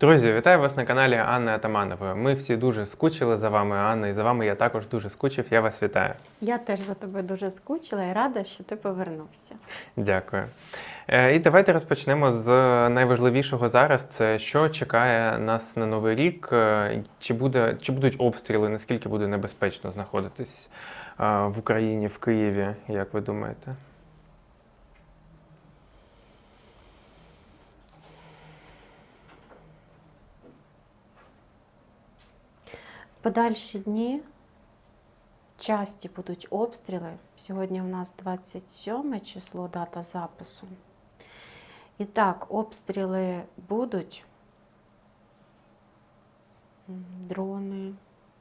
Друзі, вітаю вас на каналі Анни Атаманової. Ми всі дуже скучили за вами, Анна, і за вами я також дуже скучив. Я вас вітаю. Я теж за тебе дуже скучила і рада, що ти повернувся. Дякую. Е, І давайте розпочнемо з найважливішого зараз. Це що чекає нас на новий рік? Е, Чи буде чи будуть обстріли? Наскільки буде небезпечно знаходитись е, в Україні, в Києві? Як ви думаєте? Подальші дні часті будуть обстріли. Сьогодні у нас 27 число, дата запису. І так, обстріли будуть. Дрони,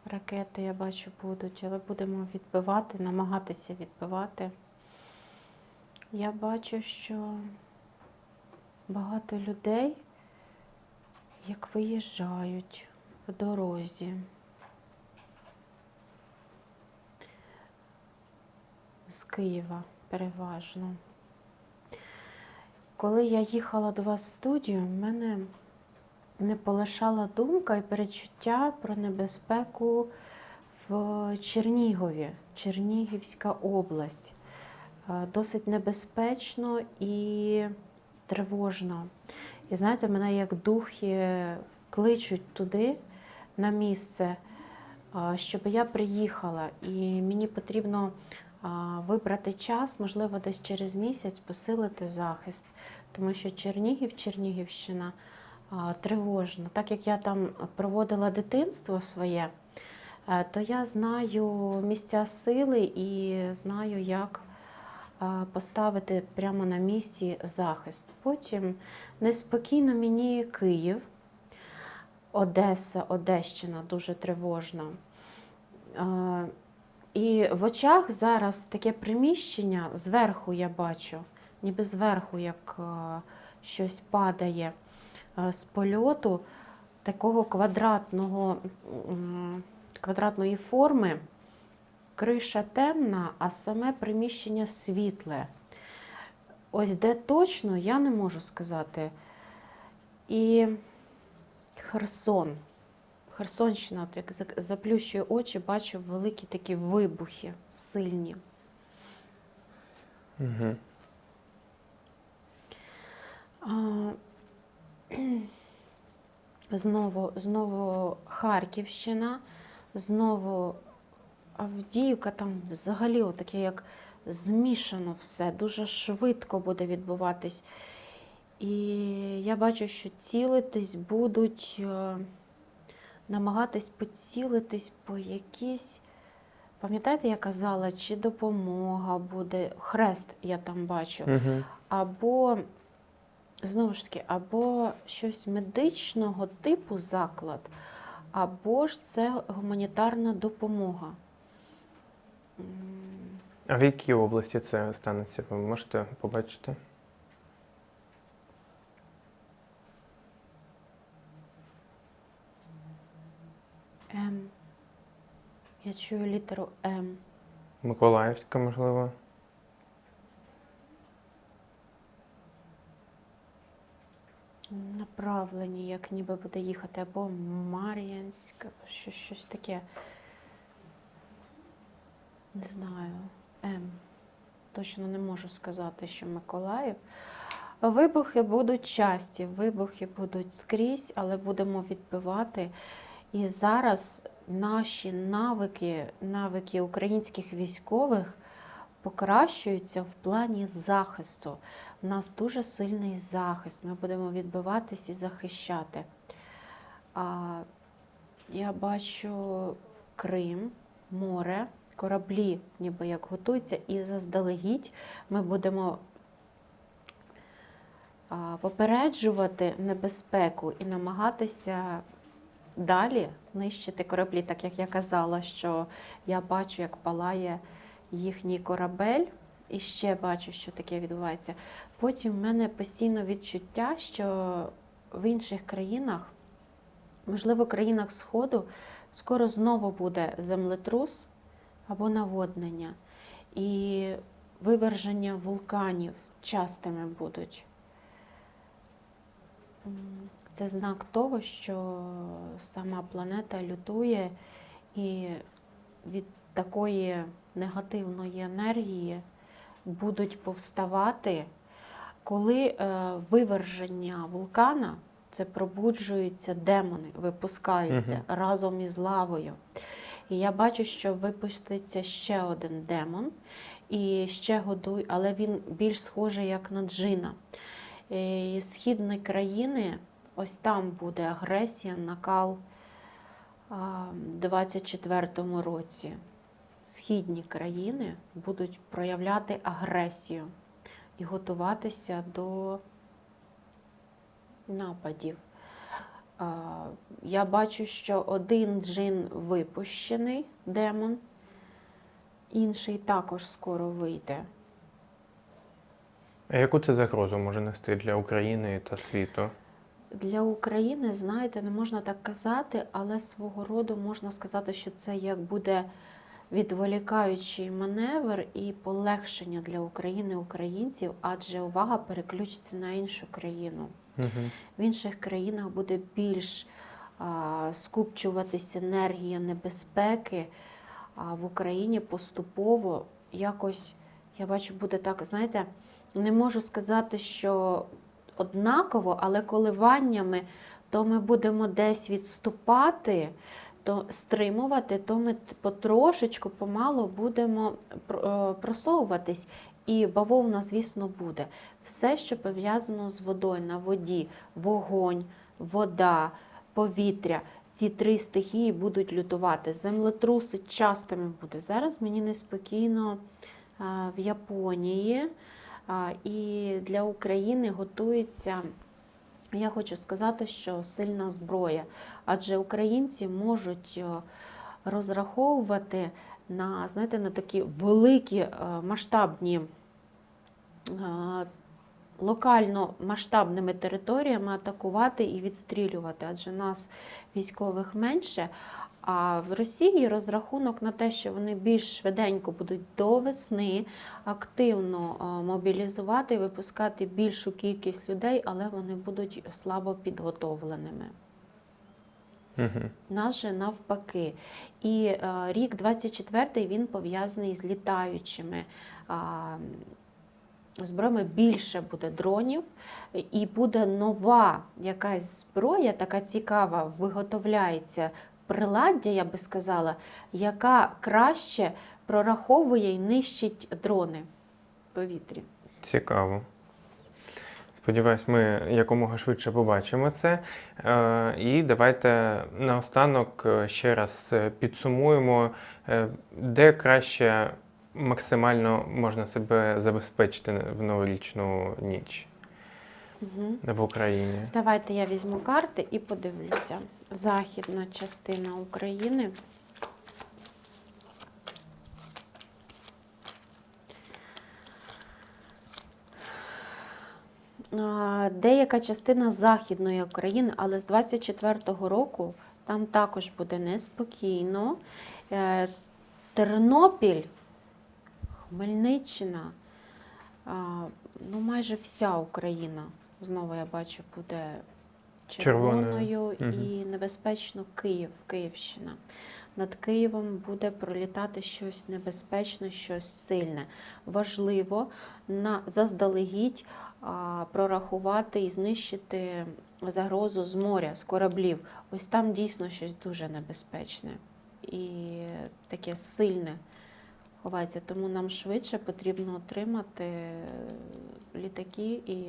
ракети, я бачу, будуть, але будемо відбивати, намагатися відбивати. Я бачу, що багато людей, як виїжджають в дорозі. З Києва переважно. Коли я їхала до вас в студію, в мене не полишала думка і перечуття про небезпеку в Чернігові, Чернігівська область. Е, Досить небезпечно і тривожно. І знаєте, мене як духи кличуть туди, на місце, щоб я приїхала. І мені потрібно вибрати час, можливо, десь через місяць посилити захист. Тому що Чернігів, Чернігівщина а, тривожно. Так як я там проводила дитинство своє, е, то я знаю місця сили і знаю, як поставити прямо на місці захист. Потім неспокійно мені Київ, Одеса, Одещина дуже тривожно. І в очах зараз таке приміщення зверху я бачу, ніби зверху, як е, щось падає е, з польоту такого квадратного, квадратної форми. Криша темна, а саме приміщення світле. Ось де точно я не можу сказати. І Херсон. Херсонщина, от як заплющую очі, бачу великі такі вибухи, сильні. Угу. А, знову, знову Харківщина, знову Авдіївка, там взагалі таке як змішано все, дуже швидко буде відбуватись. І я бачу, що цілитись будуть, е, намагатись поцілитись по якійсь. Пам'ятаєте, я казала, чи допомога буде, хрест я там бачу Угу. або знову ж таки, або щось медичного типу заклад, або ж це гуманітарна допомога. А в якій області це станеться? Ви можете побачити? М. Чую літеру М. Миколаївська, можливо. Направлені, як ніби буде їхати, або Мар'янська, що, щось таке. Не знаю. М. Точно не можу сказати, що Миколаїв. Вибухи будуть часті, вибухи будуть скрізь, але будемо відбивати. І зараз наші навики, навики українських військових покращуються в плані захисту. У нас дуже сильний захист. Ми будемо відбиватись і захищати. А, я бачу Крим, море, кораблі, ніби як готуються, і заздалегідь ми будемо попереджувати небезпеку і намагатися далі нищити кораблі, так як я казала, що я бачу, як палає їхній корабель, і ще бачу, що таке відбувається. Потім в мене постійно відчуття, що в інших країнах, можливо, в країнах Сходу, скоро знову буде землетрус або наводнення. І виверження вулканів частими будуть. Це знак того, що сама планета лютує і від такої негативної енергії будуть повставати, коли е, виверження вулкана це пробуджуються демони, випускаються Мгм. разом із лавою. І я бачу, що випуститься ще один демон, і ще годуй, але він більш схожий як на джина. І східні країни, ось там буде агресія, накал в 24-му році. Східні країни будуть проявляти агресію і готуватися до нападів. Я бачу, що один джин випущений, демон, інший також скоро вийде. А яку це загрозу може нести для України та світу? Для України, знаєте, не можна так казати, але свого роду можна сказати, що це як буде відволікаючий маневр і полегшення для України українців, адже увага переключиться на іншу країну. Угу. В інших країнах буде більш а, скупчуватись енергія небезпеки, а в Україні поступово якось, я бачу, буде так, знаєте, не можу сказати, що однаково, але коливаннями, то ми будемо десь відступати, то стримувати, то ми потрошечку, помалу будемо е, просовуватись. І бавовна, звісно, буде. Все, що пов'язано з водою на воді, вогонь, вода, повітря. Ці три стихії будуть лютувати. Землетруси частими буде. Зараз мені неспокійно в Японії. І для України готується, я хочу сказати, що сильна зброя. Адже українці можуть е, розраховувати на, знаєте, на такі великі е, масштабні е, локально масштабними територіями атакувати і відстрілювати, адже нас військових менше. А в Росії розрахунок на те, що вони більш швиденько будуть до весни активно е, мобілізувати і випускати більшу кількість людей, але вони будуть слабо підготовленими. Угу. Нас же навпаки. І е, рік 24-й він пов'язаний з літаючими а, зброями. Більше буде дронів, і буде нова якась зброя, така цікава, виготовляється приладдя, я би сказала, яка краще прораховує і нищить дрони в повітрі. Цікаво. Сподіваюсь, ми якомога швидше побачимо це. Е, І давайте наостанок е, ще раз е, підсумуємо, де краще максимально можна себе забезпечити в новорічну ніч Угу. в Україні. Давайте я візьму карти і подивлюся. Західна частина України. Деяка частина Західної України, але з 24-го року там також буде неспокійно. Е, Тернопіль, Хмельниччина, ну майже вся Україна. Знову я бачу, буде Червоною. і небезпечно Київ, Київщина. Над Києвом буде пролітати щось небезпечне, щось сильне. Важливо на заздалегідь а, прорахувати і знищити загрозу з моря, з кораблів. Ось там дійсно щось дуже небезпечне і таке сильне ховається. Тому нам швидше потрібно отримати літаки і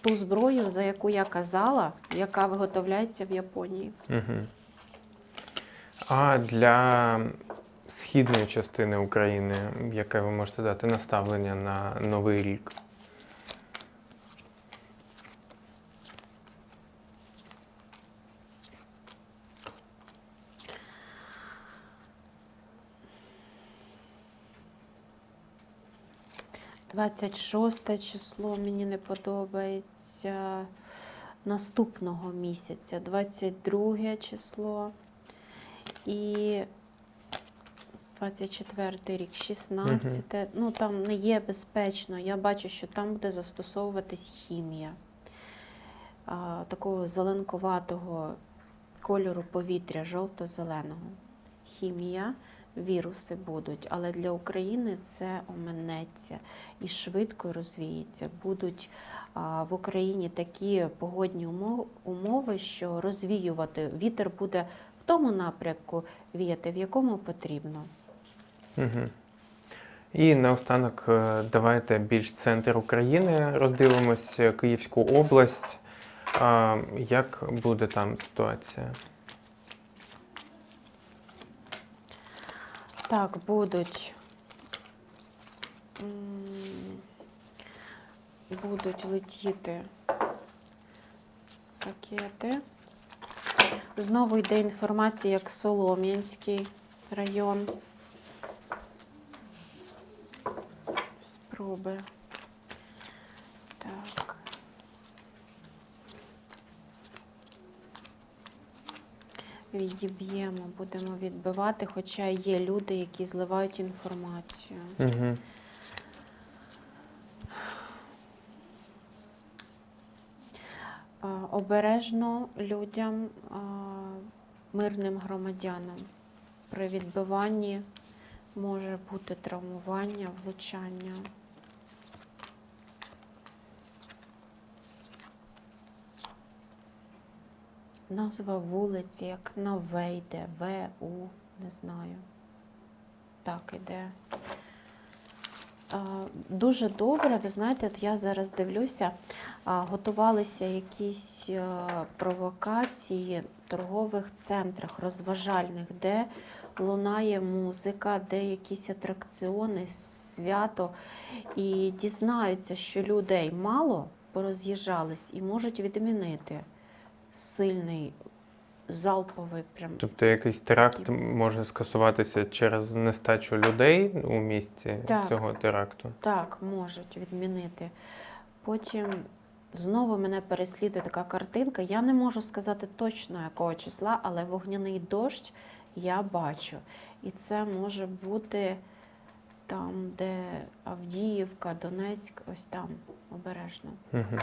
ту зброю, за яку я казала, яка виготовляється в Японії. Угу. А для східної частини України, яке ви можете дати наставлення на новий рік? – 26 число мені не подобається наступного місяця, 22 число і 24 рік, 16. Ну там не є безпечно. Я бачу, що там буде застосовуватись хімія. а, такого зеленкуватого кольору повітря, жовто-зеленого. Хімія, віруси будуть, але для України це оминеться і швидко розвіється. Будуть в Україні такі погодні умови, що розвіювати вітер буде в тому напрямку віяти, в якому потрібно. Угу. І наостанок е, давайте більш центр України роздивимось, е, Київську область. Як буде там ситуація? Так, будуть. Будуть летіти пакети. Знову йде інформація, як Солом'янський район. Спроби. Так. Відіб'ємо, будемо відбивати, хоча є люди, які зливають інформацію. Угу. Обережно людям, мирним громадянам. При відбиванні може бути травмування, влучання. Назва вулиці, як Навейде, ВУ, не знаю. Так іде. Дуже добре, ви знаєте, от я зараз дивлюся, готувалися якісь е, провокації в торгових центрах розважальних, де лунає музика, де якісь атракціони, свято, і дізнаються, що людей мало пороз'їжджались і можуть відмінити сильний залповий прям Тобто якийсь теракт може скасуватися через нестачу людей у місці Так. цього теракту. Так, можуть відмінити. Потім знову мене переслідує така картинка. Я не можу сказати точно якого числа, але вогняний дощ я бачу. І це може бути там, де Авдіївка, Донецьк, ось там обережно. Угу.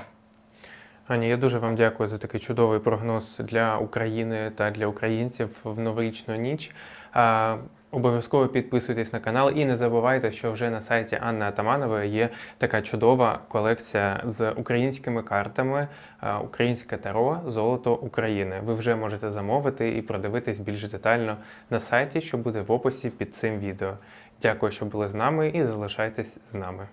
Аня, я дуже вам дякую за такий чудовий прогноз для України та для українців в новорічну ніч. Обов'язково підписуйтесь на канал і не забувайте, що вже на сайті Анни Атаманової є така чудова колекція з українськими картами Українське таро Золото України. Ви вже можете замовити і продивитись більш детально на сайті, що буде в описі під цим відео. Дякую, що були з нами, і залишайтесь з нами.